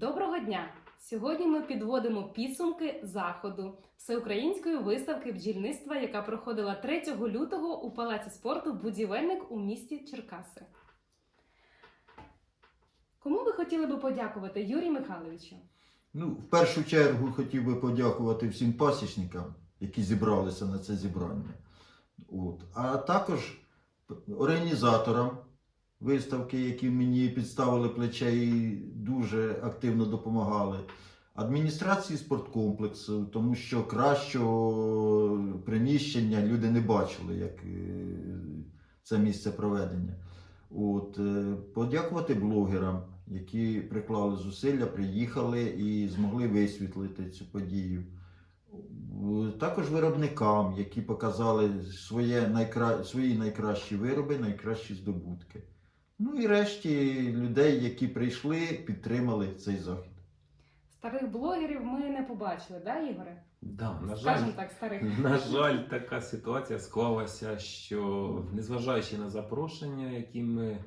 Доброго дня! Сьогодні ми підводимо підсумки заходу всеукраїнської виставки бджільництва, яка проходила 3 лютого у Палаці спорту Будівельник у місті Черкаси. Кому ви хотіли би подякувати, Юрій Михайловичу? Ну, в першу чергу хотів би подякувати всім пасічникам, які зібралися на це зібрання. От. А також організаторам виставки, які мені підставили плече і дуже активно допомагали. Адміністрації спорткомплексу, тому що кращого приміщення люди не бачили, як е, це місце проведення. От, е, подякувати блогерам, які приклали зусилля, приїхали і змогли висвітлити цю подію. Також виробникам, які показали своє найкра... свої найкращі вироби, найкращі здобутки. Ну і решті людей, які прийшли, підтримали цей захід. Старих блогерів ми не побачили, да, Ігоре? Да, на жаль, так, старих. на жаль, така ситуація склалася, що незважаючи на запрошення, які ми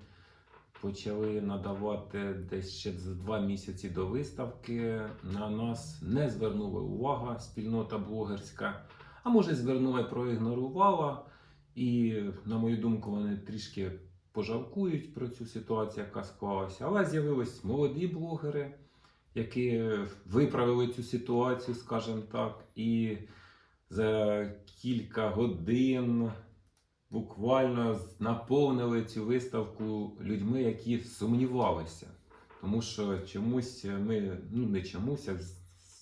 почали надавати десь ще за два місяці до виставки, на нас не звернула увага спільнота блогерська, а може звернула і проігнорувала. І, на мою думку, вони трішки пожалкують про цю ситуацію, яка склалася. Але з'явились молоді блогери, які виправили цю ситуацію, скажімо так, і за кілька годин буквально наповнили цю виставку людьми, які сумнівалися. Тому що чомусь ми, ну не чомусь, а в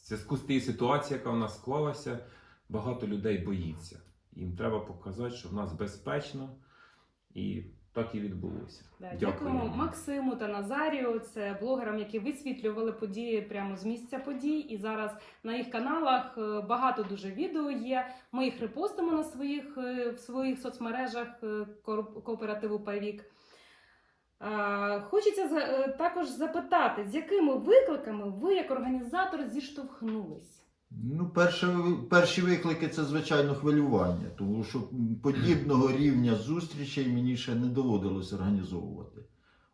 зв'язку з тією ситуацією, яка в нас склалася, багато людей боїться. Їм треба показати, що в нас безпечно, і так і відбулося. Да, Дякую. Дякуємо Максиму та Назарію. Це блогерам, які висвітлювали події прямо з місця подій. І зараз на їх каналах е, багато дуже відео є. Ми їх репостимо на своїх е, в своїх соцмережах е, кооперативу Пайвік. Е, Хочеться також запитати, з якими викликами ви, як організатор, зіштовхнулись? Ну, перше, перші виклики це, звичайно, хвилювання, тому що подібного рівня зустрічей мені ще не доводилось організовувати.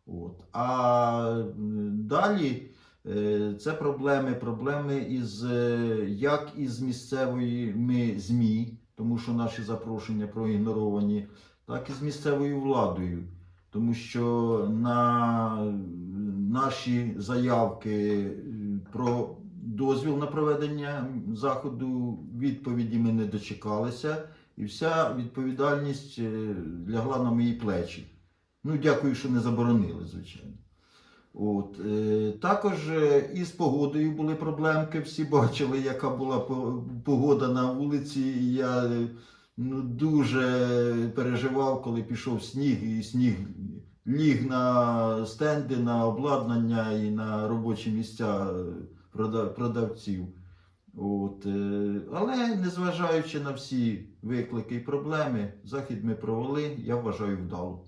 От. А далі е, це проблеми, проблеми із е, як із місцевими ЗМІ, тому що наші запрошення проігноровані, так і з місцевою владою. Тому що на наші заявки е, про дозвіл на проведення заходу відповіді ми не дочекалися, і вся відповідальність е, лягла на мої плечі. Ну, дякую, що не заборонили, звичайно. От, е, також е, і з погодою були проблемки. Всі бачили, яка була погода на вулиці. Я е, ну, дуже переживав, коли пішов сніг, і сніг ліг на стенди, на обладнання і на робочі місця продавців. От, е, але незважаючи на всі виклики і проблеми, захід ми провели, я вважаю вдало.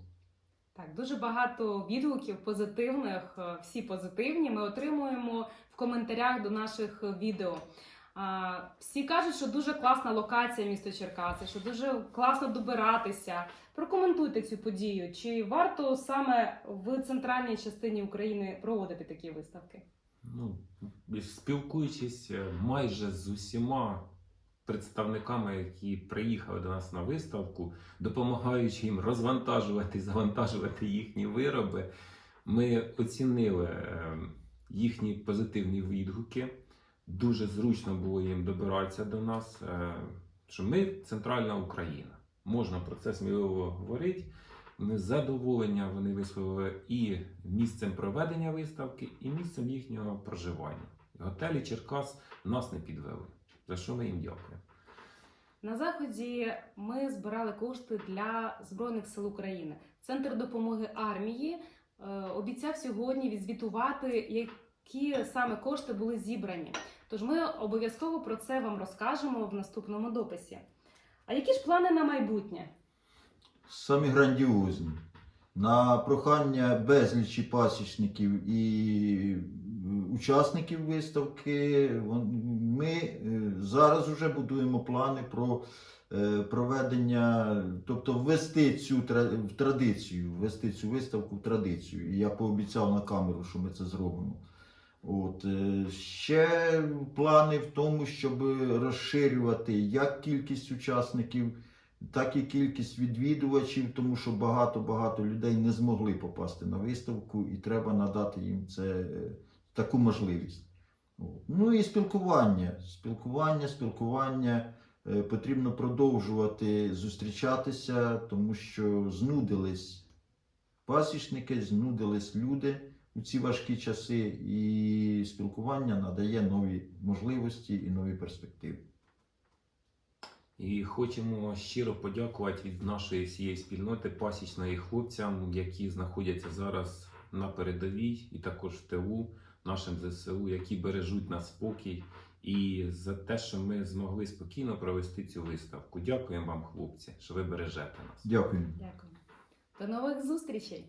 Так, дуже багато відгуків позитивних, е, всі позитивні. Ми отримуємо в коментарях до наших відео. А, Всі кажуть, що дуже класна локація місто Черкаси, що дуже класно добиратися. Прокоментуйте цю подію. Чи варто саме в центральній частині України проводити такі виставки? Ну, спілкуючись е, майже з усіма представниками, які приїхали до нас на виставку, допомагаючи їм розвантажувати і завантажувати їхні вироби, ми оцінили е, їхні позитивні відгуки. Дуже зручно було їм добиратися до нас, е, що ми центральна Україна. Можна про це сміливо говорити. Вони з задоволення вони висловили і місцем проведення виставки, і місцем їхнього проживання. Готелі Черкас нас не підвели. За що ми їм дякуємо. На заході ми збирали кошти для Збройних сил України. Центр допомоги армії е, обіцяв сьогодні відзвітувати, які саме кошти були зібрані. Тож ми обов'язково про це вам розкажемо в наступному дописі. А які ж плани на майбутнє? Самі грандіозні. На прохання безлічі пасічників і учасників виставки ми е, зараз вже будуємо плани про е, проведення, тобто ввести цю в традицію, ввести цю виставку в традицію. І я пообіцяв на камеру, що ми це зробимо. От, е, ще плани в тому, щоб розширювати як кількість учасників, так і кількість відвідувачів, тому що багато-багато людей не змогли попасти на виставку, і треба надати їм це, е, таку можливість. Ну і спілкування. Спілкування, спілкування. Е, Потрібно продовжувати зустрічатися, тому що знудились пасічники, знудились люди у ці важкі часи, і спілкування надає нові можливості і нові перспективи. І хочемо щиро подякувати від нашої всієї спільноти пасічної хлопцям, які знаходяться зараз на передовій і також в ТУ, нашим ЗСУ, які бережуть нас спокій, і за те, що ми змогли спокійно провести цю виставку. Дякуємо вам, хлопці, що ви бережете нас. Дякую. Дякую. До нових зустрічей!